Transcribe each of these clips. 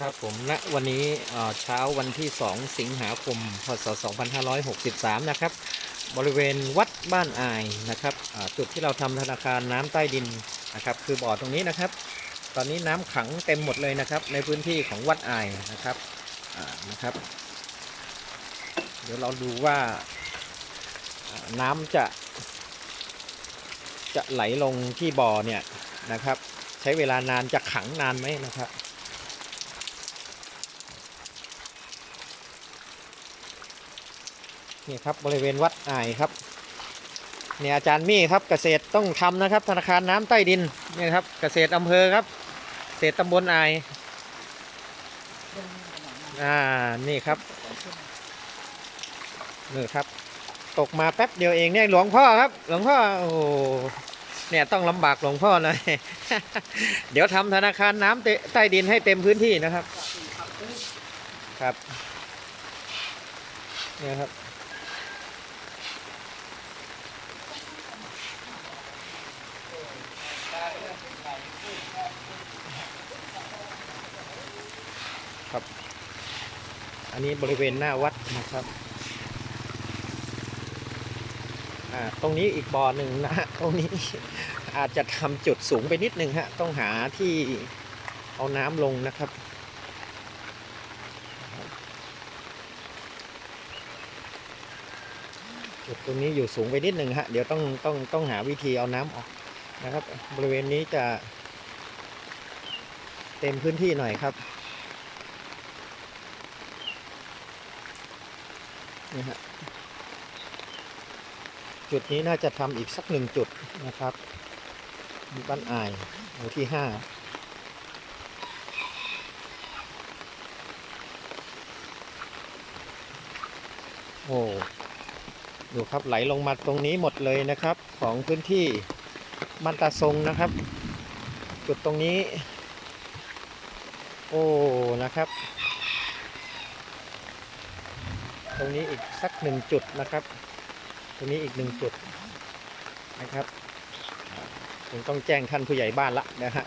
ครับผมณวันนี้เช้าวันที่ 2 สิงหาคม พศ 2563 นะครับ บริเวณวัดบ้านอายนะครับจุดที่เราทำธนาคารน้ำใต้ดินนะครับ คือบ่อตรงนี้นะครับ ตอนนี้น้ำขังเต็มหมดเลยนะครับ ในพื้นที่ของวัดอายนะครับนะครับ เดี๋ยวเราดูว่าน้ำจะจะไหลลงที่บ่อเนี่ยนะครับ ใช้เวลานานจะขังนานไหมนะครับ นี่ครับบริเวณวัดอายครับเนี่ยอาจารย์มี่ครับเกษตรต้องทำนะครับ ธนาคารน้ำใต้ดินนี่ครับ เกษตรอำเภอครับเกษตรตำบลอายอ่านี่ครับนี่ครับ ตกมาแป๊บเดียวเองเนี่ยหลวงพ่อครับ หลวงพ่อโอ้เนี่ยต้องลำบากหลวงพ่อหน่อยเดี๋ยวทำธนาคารน้ำเตใต้ดินให้เต็มพื้นที่นะครับ ครับเนี่ยครับ ครับ อันนี้บริเวณหน้าวัดนะครับตรงนี้อีกบ่อหนึ่งนะฮะตรงนี้อาจจะทำจุดสูงไปนิดนึงฮะต้องหาที่เอาน้ำลงนะครับ จุดตรงนี้อยู่สูงไปนิดนึงฮะเดี๋ยวต้องต้องต้องหาวิธีเอาน้ำออกนะครับ บริเวณนี้จะเต็มพื้นที่หน่อยครับ นี่ฮะจุดนี้น่าจะทำอีกสักหนึ่งจุดนะครับบ้านอายหมู่ที่ห้าโอ้ดูครับไหลลงมาตรงนี้หมดเลยนะครับ ของพื้นที่บ้านตาทรงนะครับ จุดตรงนี้ โอ้นะครับ ตรงนี้อีกสักหนึ่งจุดนะครับ ตรงนี้อีกหนึ่งจุดนะครับผมต้องแจ้งท่านผู้ใหญ่บ้านละนะฮะ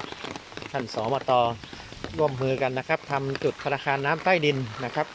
ท่านสมตร่วมมือกันนะครับทำจุดธนาคารน้ำใต้ดินนะครับ